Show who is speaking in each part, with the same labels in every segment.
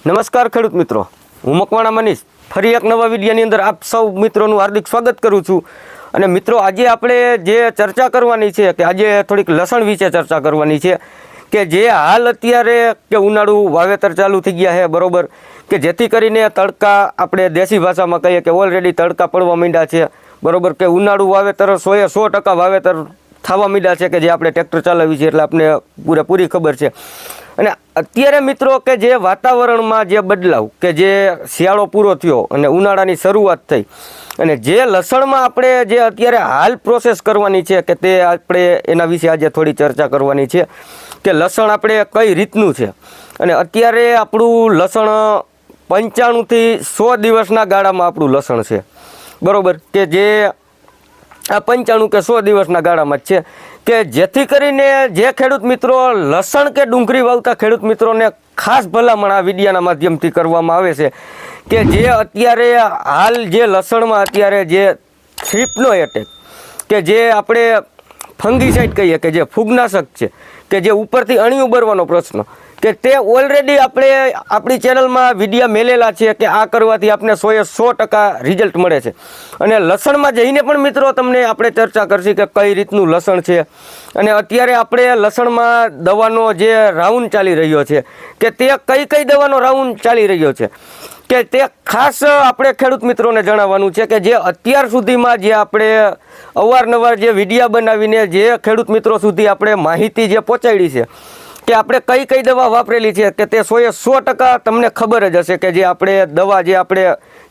Speaker 1: નમસ્કાર ખેડૂત મિત્રો. હું મકવાણા મનીષ. ફરી એક નવા વિડીયોની અંદર આપ સૌ મિત્રોનું હાર્દિક સ્વાગત કરું છું. અને મિત્રો, આજે આપણે જે ચર્ચા કરવાની છે કે આજે થોડીક લસણ વિશે ચર્ચા કરવાની છે કે જે હાલ અત્યારે કે ઉનાળુ વાવેતર ચાલુ થઈ ગયા છે, બરોબર? કે જેથી કરીને તડકા આપણે દેશી ભાષામાં કહીએ કે ઓલરેડી તડકા પડવા માંડ્યા છે, બરોબર? કે ઉનાળુ વાવેતર સોએ સો ટકા વાવેતર થવા માંડ્યા છે કે જે આપણે ટ્રેક્ટર ચલાવી છે એટલે આપણે પૂરેપૂરી ખબર છે. અને અત્યારે મિત્રો કે જે વાતાવરણમાં જે બદલાવ, કે જે શિયાળો પૂરો થયો અને ઉનાળાની શરૂઆત થઈ, અને જે લસણમાં આપણે જે અત્યારે હાલ પ્રોસેસ કરવાની છે, કે તે આપણે એના વિશે આજે થોડી ચર્ચા કરવાની છે, કે લસણ આપણે કઈ રીતનું છે? અને અત્યારે આપણું લસણ પંચાણુંથી સો દિવસના ગાળામાં આપણું લસણ છે. બરાબર? કે જે આ પંચાણું કે સો દિવસના ગાળામાં જ છે. કે જેથી કરીને જે ખેડૂત મિત્રો લસણ કે ડુંગળી વાવતા ખેડૂત મિત્રોને ખાસ ભલામણ આ વિડીયાના માધ્યમથી કરવામાં આવે છે કે જે અત્યારે હાલ જે લસણમાં અત્યારે જે થ્રીપનો એટેક કે જે આપણે ફંગીસાઇડ કહીએ કે જે ફૂગનાશક છે, કે જે ઉપરથી અણી ઉબરવાનો પ્રશ્ન કે તે ઓલરેડી આપણે, આપણી ચેનલમાં વિડીયા મેલેલા છે કે આ કરવાથી આપણે સોએ સો ટકા રિઝલ્ટ મળે છે. અને લસણમાં જઈને પણ મિત્રો તમને આપણે ચર્ચા કરશી કે કઈ રીતનું લસણ છે. અને અત્યારે આપણે લસણમાં દવાનો જે રાઉન્ડ ચાલી રહ્યો છે, કે તે કઈ કઈ દવાનો રાઉન્ડ ચાલી રહ્યો છે. કે તે ખાસ આપણે ખેડૂત મિત્રોને જણાવવાનું છે કે જે અત્યાર સુધીમાં જે આપણે અવારનવાર જે વિડીયા બનાવીને જે ખેડૂત મિત્રો સુધી આપણે માહિતી જે પહોંચાડી છે કે આપણે કઈ કઈ દવા વાપરેલી છે કે તે સોએ સો ટકા તમને ખબર જ હશે કે જે આપણે દવા જે આપણે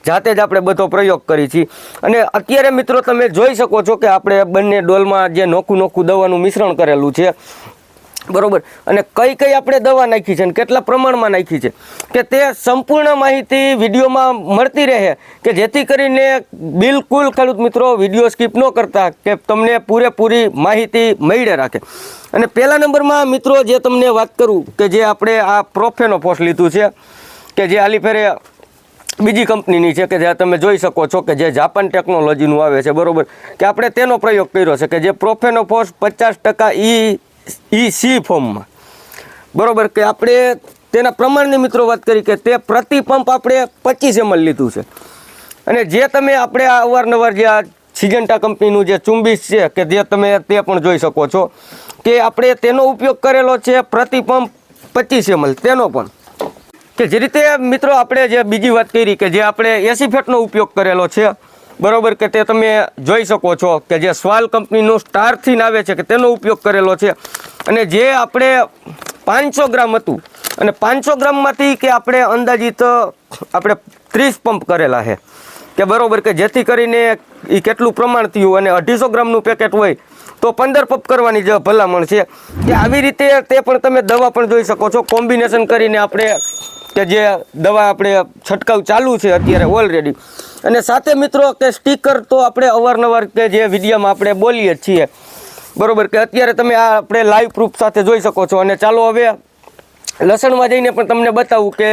Speaker 1: જાતે જ આપણે બધો પ્રયોગ કરી છીએ અને અત્યારે મિત્રો તમે જોઈ શકો છો કે આપણે બંને ડોલમાં જે નોખું નોખું દવાનું મિશ્રણ કરેલું છે. બરોબર? અને કઈ કઈ આપણે દવા નાખી છે અને કેટલા પ્રમાણમાં નાખી છે? કે તે સંપૂર્ણ માહિતી વિડીયોમાં મળતી રહે કે જેથી કરીને બિલકુલ ખેડૂત મિત્રો વીડિયો સ્કીપ ન કરતા કે તમને પૂરેપૂરી માહિતી મળી રાખે. અને પહેલા નંબરમાં મિત્રો જે તમને વાત કરું કે જે આપણે આ પ્રોફેનો ફોસ લીધું છે કે જે આલી ફેરે બીજી કંપનીની છે કે જે તમે જોઈ શકો છો કે જે જાપાન ટેકનોલોજીનું આવે છે, બરોબર? કે આપણે તેનો પ્રયોગ કર્યો છે કે જે પ્રોફેનોફોસ પચાસ ટકા ઈ ઈ સી ફોર્મમાં. બરાબર કે આપણે તેના પ્રમાણની મિત્રો વાત કરી કે તે પ્રતિ પંપ આપણે પચીસ એમએલ લીધું છે. અને જે તમે આપણે આ અવારનવાર જે આ સિજન્ટા કંપનીનું જે ચુંબીસ છે કે જે તમે તે પણ જોઈ શકો છો કે આપણે તેનો ઉપયોગ કરેલો છે પ્રતિ પંપ પચીસ એમએલ તેનો પણ. કે જે રીતે મિત્રો આપણે જે બીજી વાત કરી કે જે આપણે એસી ફેટનો ઉપયોગ કરેલો છે બરોબર કે તે તમે જોઈ શકો છો કે જે સ્વાલ કંપનીનું સ્ટારથીન આવે છે કે તેનો ઉપયોગ કરેલો છે. અને જે આપણે પાંચસો ગ્રામ હતું, અને પાંચસો ગ્રામમાંથી કે આપણે અંદાજિત, આપણે ત્રીસ પંપ કરેલા છે. કે બરાબર કે જેથી કરીને એ કેટલું પ્રમાણ થયું અને અઢીસો ગ્રામનું પેકેટ હોય, તો પંદર પંપ કરવાની જે ભલામણ છે, કે આવી રીતે તે પણ તમે દવા પણ જોઈ શકો છો. કોમ્બિનેશન કરીને આપણે કે જે દવા આપણે છંટકાવ ચાલુ છે અત્યારે ઓલરેડી અને સાથે મિત્રો કે સ્ટીકર તો આપણે અવારનવાર કે જે વિડીયોમાં આપણે બોલીએ છીએ. બરાબર કે અત્યારે તમે આ આપણે લાઈવ પ્રૂફ સાથે જોઈ શકો છો. અને ચાલો હવે લસણમાં જઈને પણ તમને બતાવું કે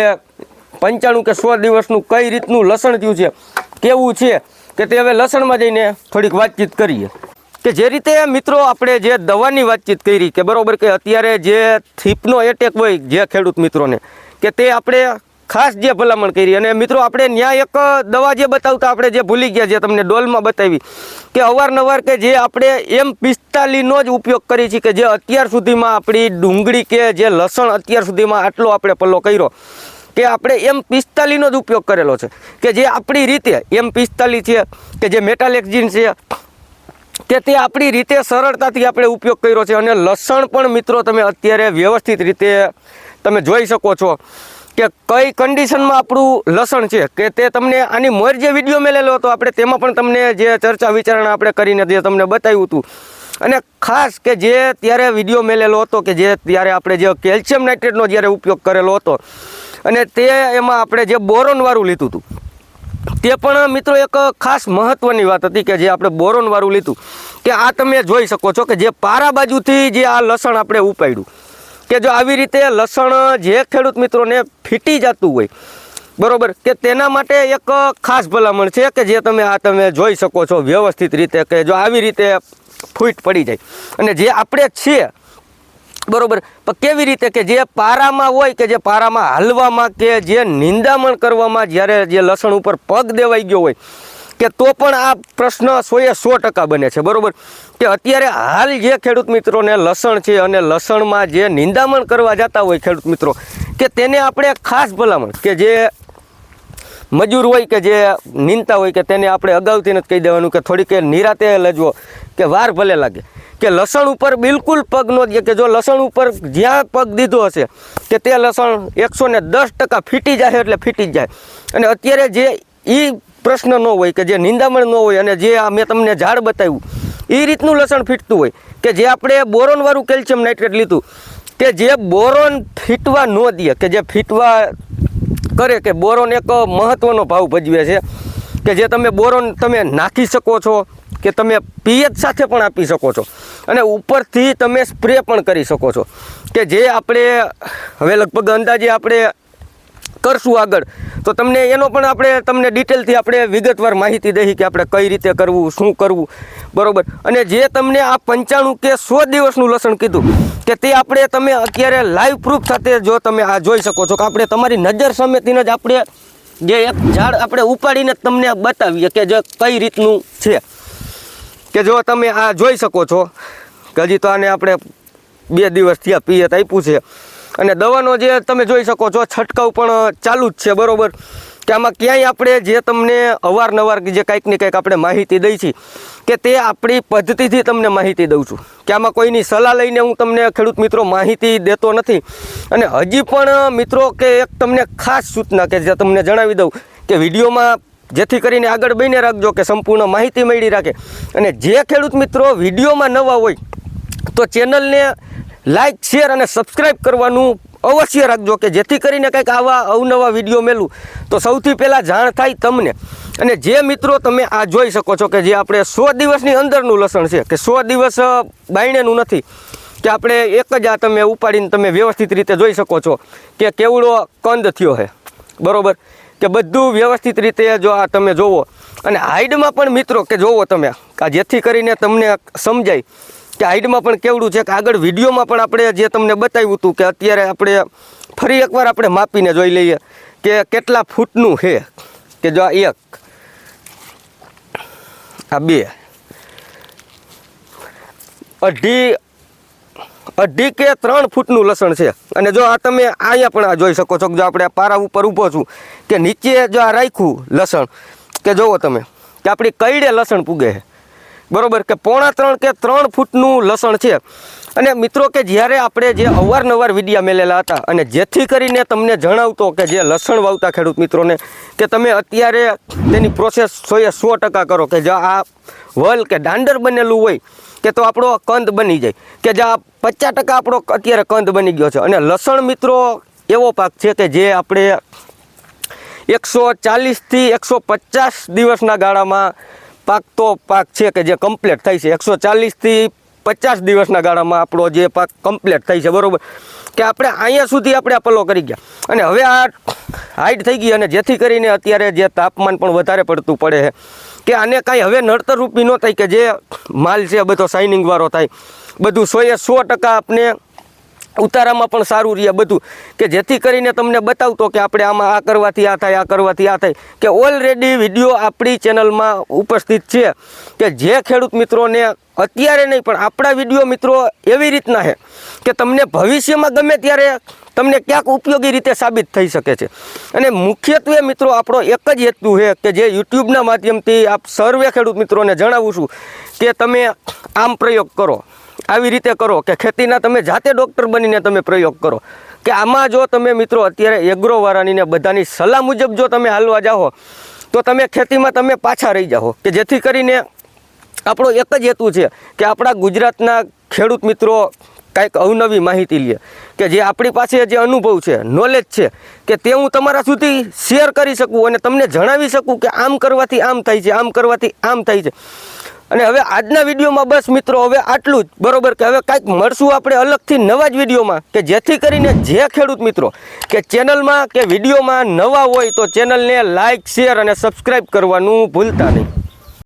Speaker 1: પંચાણું કે સો દિવસનું કઈ રીતનું લસણ થયું છે, કેવું છે, કે તે હવે લસણમાં જઈને થોડીક વાતચીત કરીએ. કે જે રીતે મિત્રો આપણે જે દવાની વાતચીત કરી, કે બરોબર કે અત્યારે જે થીપનો એટેક હોય જે ખેડૂત મિત્રોને, કે તે આપણે ખાસ જે ભલામણ કરી. અને મિત્રો, આપણે ન્યાય એક દવા જે બતાવતા આપણે જે ભૂલી ગયા જે તમને ડોલમાં બતાવી, કે અવારનવાર કે જે આપણે એમ પિસ્તાલીનો જ ઉપયોગ કરીએ છીએ કે જે અત્યાર સુધીમાં આપણી ડુંગળી કે જે લસણ અત્યાર સુધીમાં આટલો આપણે પલ્લો કર્યો, કે આપણે એમ પિસ્તાલીનો જ ઉપયોગ કરેલો છે. કે જે આપણી રીતે એમ પિસ્તાલી છે, કે જે મેટાલેક્ઝિન છે, કે તે આપણી રીતે સરળતાથી આપણે ઉપયોગ કર્યો છે. અને લસણ પણ મિત્રો, તમે અત્યારે વ્યવસ્થિત રીતે તમે જોઈ શકો છો. કે કઈ કન્ડિશનમાં આપણું લસણ છે? કે તે તમને આની મોર જે વીડિયો મેલેલો હતો, આપણે તેમાં પણ તમને જે ચર્ચા વિચારણા આપણે કરીને જે તમને બતાવ્યું હતું. અને ખાસ કે જે ત્યારે વીડિયો મેલેલો હતો કે જે ત્યારે આપણે જે કેલ્શિયમ નાઇટ્રેટનો જ્યારે ઉપયોગ કરેલો હતો, અને તે એમાં આપણે જે બોરોનવાળું લીધું હતું. તે પણ મિત્રો એક ખાસ મહત્વની વાત હતી કે જે આપણે બોરોનવાળું લીધું. કે આ તમે જોઈ શકો છો કે જે પારા બાજુથી જે આ લસણ આપણે ઉપાડ્યું. કે જો આવી રીતે લસણ જે ખેડૂત મિત્રોને ફીટી જતું હોય, બરોબર, કે તેના માટે એક ખાસ ભલામણ છે કે જે તમે આ તમે જોઈ શકો છો વ્યવસ્થિત રીતે કે જો આવી રીતે ફૂટ પડી જાય. અને જે આપણે છીએ, બરોબર કેવી રીતે કે જે પારામાં હોય કે જે પારામાં હાલવામાં કે જે નિંદામણ કરવામાં જ્યારે જે લસણ ઉપર પગ દેવાઈ ગયો હોય કે તો પણ આ પ્રશ્ન સોએ સો ટકા બને છે, બરાબર? કે અત્યારે હાલ જે ખેડૂત મિત્રોને લસણ છે અને લસણમાં જે નિંદામણ કરવા જતા હોય ખેડૂત મિત્રો, કે તેને આપણે ખાસ ભલામણ, કે જે મજૂર હોય કે જે નીંદતા હોય કે તેને આપણે અગાઉથી જ કહી દેવાનું કે થોડીક નિરાતે લજવો, કે વાર ભલે લાગે. કે લસણ ઉપર બિલકુલ પગ ન દે, કે જો લસણ ઉપર જ્યાં પગ દીધો હશે, કે તે લસણ એકસો ને દસ ટકા ફીટી જાય એટલે ફીટી જ જાય. અને અત્યારે જે એ પ્રશ્ન ન હોય કે જે નિંદામણ ન હોય અને જે આ મેં તમને ઝાડ બતાવ્યું એ રીતનું લસણ ફીટતું હોય કે જે આપણે બોરોનવાળું કેલ્શિયમ નાઇટ્રેટ લીધું, કે જે બોરોન ફીટવા ન દે, કે જે ફીટવા કરે કે બોરોન એક મહત્ત્વનો ભાવ ભજવે છે, કે જે તમે બોરોન તમે નાખી શકો છો, કે તમે પીએચ સાથે પણ આપી શકો છો, અને ઉપરથી તમે સ્પ્રે પણ કરી શકો છો, કે જે આપણે હવે લગભગ અંદાજે આપણે કરશું આગળ. તો તમને એનો પણ આપણે, તમને ડિટેલથી આપણે વિગતવાર માહિતી દઈએ કે આપણે કઈ રીતે કરવું, શું કરવું. બરોબર? અને જે તમને આ પંચાણું કે સો દિવસનું લસણ કીધું, કે તે આપણે તમે અત્યારે લાઈવ પ્રૂફ સાથે જો તમે આ જોઈ શકો છો કે આપણે તમારી નજર સમેતીને જ આપણે જે એક ઝાડ આપણે ઉપાડીને તમને બતાવીએ કે જે કઈ રીતનું છે. કે જો તમે આ જોઈ શકો છો, કે હજી તો આને આપણે બે દિવસ થયા પિયત આપ્યું છે. અને દવાનો જે તમે જોઈ શકો છો, છંટકાવ પણ ચાલુ જ છે, બરોબર? કે આમાં ક્યાંય આપણે જે તમને અવારનવાર જે કાંઈક ને કંઈક આપણે માહિતી દઈ છીએ, કે તે આપણી પદ્ધતિથી તમને માહિતી દઉં છું. કે આમાં કોઈની સલાહ લઈને હું તમને ખેડૂત મિત્રો માહિતી દેતો નથી. અને હજી પણ મિત્રો, કે એક તમને ખાસ સૂચના કે જે તમને જણાવી દઉં, કે વિડીયોમાં જેથી કરીને આગળ બહીને રાખજો કે સંપૂર્ણ માહિતી મળી રાખે. અને જે ખેડૂત મિત્રો વિડીયોમાં નવા હોય, તો ચેનલને લાઈક શેર અને સબસ્ક્રાઈબ કરવાનું અવશ્ય રાખજો કે જેથી કરીને કંઈક આવા અવનવા વીડિયો મેલું. તો સૌથી પહેલાં જાણ થાય તમને. અને જે મિત્રો તમે આ જોઈ શકો છો કે જે આપણે સો દિવસની અંદરનું લસણ છે, કે સો દિવસ બાયણેનું નથી, કે આપણે એક જ આ તમે ઉપાડીને તમે વ્યવસ્થિત રીતે જોઈ શકો છો કે કેવડો કંદ થયો છે. બરાબર? કે બધું વ્યવસ્થિત રીતે જો આ તમે જોવો. અને હાઈડમાં પણ મિત્રો કે જોવો તમે આ જેથી કરીને તમને સમજાય કે હાઈટમાં પણ કેવડું છે કે આગળ વિડીયોમાં પણ આપણે જે તમને બતાવ્યું હતું કે અત્યારે આપણે ફરી એકવાર આપણે માપીને જોઈ લઈએ કે કેટલા ફૂટનું છે કે જો આ એક, આ બે, અઢી અઢી કે ત્રણ ફૂટનું લસણ છે. અને જો આ તમે અહીંયા પણ આ જોઈ શકો છો જો આપણે પારા ઉપર ઊભો છું કે નીચે જો આ રાખ્યું લસણ, કે જુઓ તમે, કે આપણી કઈડે લસણ પૂગે છે. બરોબર કે પોણા ત્રણ કે ત્રણ ફૂટનું લસણ છે. અને મિત્રો કે જ્યારે આપણે જે અવારનવાર વિડીયા મેલેલા હતા અને જેથી કરીને તમને જણાવતો કે જે લસણ વાવતા ખેડૂત મિત્રોને કે તમે અત્યારે તેની પ્રોસેસ સોએ સો ટકા કરો કે જો આ વલ કે દાંડર બનેલું હોય કે તો આપણો કંદ બની જાય. કે જે આ પચાસ ટકા આપણો અત્યારે કંદ બની ગયો છે. અને લસણ મિત્રો એવો પાક છે કે જે આપણે એકસો ચાલીસથી એકસો પચાસ દિવસના ગાળામાં પાકતો પાક છે કે જે કમ્પ્લીટ થાય છે. એકસો ચાલીસથી પચાસ દિવસના ગાળામાં આપણો જે પાક કમ્પ્લીટ થાય છે, બરાબર? કે આપણે અહીંયા સુધી આપણે આ પલો કરી ગયા. અને હવે આ હાઈટ થઈ ગઈ અને જેથી કરીને અત્યારે જે તાપમાન પણ વધારે પડતું પડે છે, કે આને કાંઈ હવે નડતરરૂપી ન થાય કે જે માલ છે બધો શાઇનિંગવાળો થાય. બધું સોએ સો ટકા આપણે ઉતારામાં પણ સારું રહે બધું. કે જેથી કરીને તમને બતાવતો કે આપણે આમાં આ કરવાથી આ થાય, આ કરવાથી આ થાય. કે ઓલરેડી વીડિયો આપણી ચેનલમાં ઉપસ્થિત છે. કે જે ખેડૂત મિત્રોને અત્યારે નહીં, પણ આપણા વીડિયો મિત્રો એવી રીતના છે કે તમને ભવિષ્યમાં ગમે ત્યારે તમને ક્યાંક ઉપયોગી રીતે સાબિત થઈ શકે છે. અને મુખ્યત્વે મિત્રો આપણો એક જ હેતુ છે કે જે યુટ્યુબના માધ્યમથી આપ સર્વે ખેડૂત મિત્રોને જણાવું છું કે તમે આમ પ્રયોગ કરો. આવી રીતે કરો કે ખેતીના તમે જાતે ડૉક્ટર બનીને તમે પ્રયોગ કરો. કે આમાં જો તમે મિત્રો અત્યારે એગ્રોવાળાની ને બધાની સલાહ મુજબ જો તમે હાલવા જાઓ તો તમે ખેતીમાં તમે પાછા રહી જાઓ કે જેથી કરીને આપણો એક જ હેતુ છે કે આપણા ગુજરાતના ખેડૂત મિત્રો કાંઈક અવનવી માહિતી લે. કે જે આપણી પાસે જે અનુભવ છે નોલેજ છે, કે તે હું તમારા સુધી શેર કરી શકું અને તમને જણાવી શકું કે આમ કરવાથી આમ થાય છે, આમ કરવાથી આમ થાય છે. અને હવે આજના વિડીયોમાં બસ મિત્રો, હવે આટલું જ. બરોબર કે હવે કાંઈક મળશું આપણે અલગથી નવા જ વિડીયોમાં. કે જેથી કરીને જે ખેડૂત મિત્રો કે ચેનલમાં કે વિડીયોમાં નવા હોય તો ચેનલને લાઇક શેર અને સબસ્ક્રાઈબ કરવાનું ભૂલતા નહીં.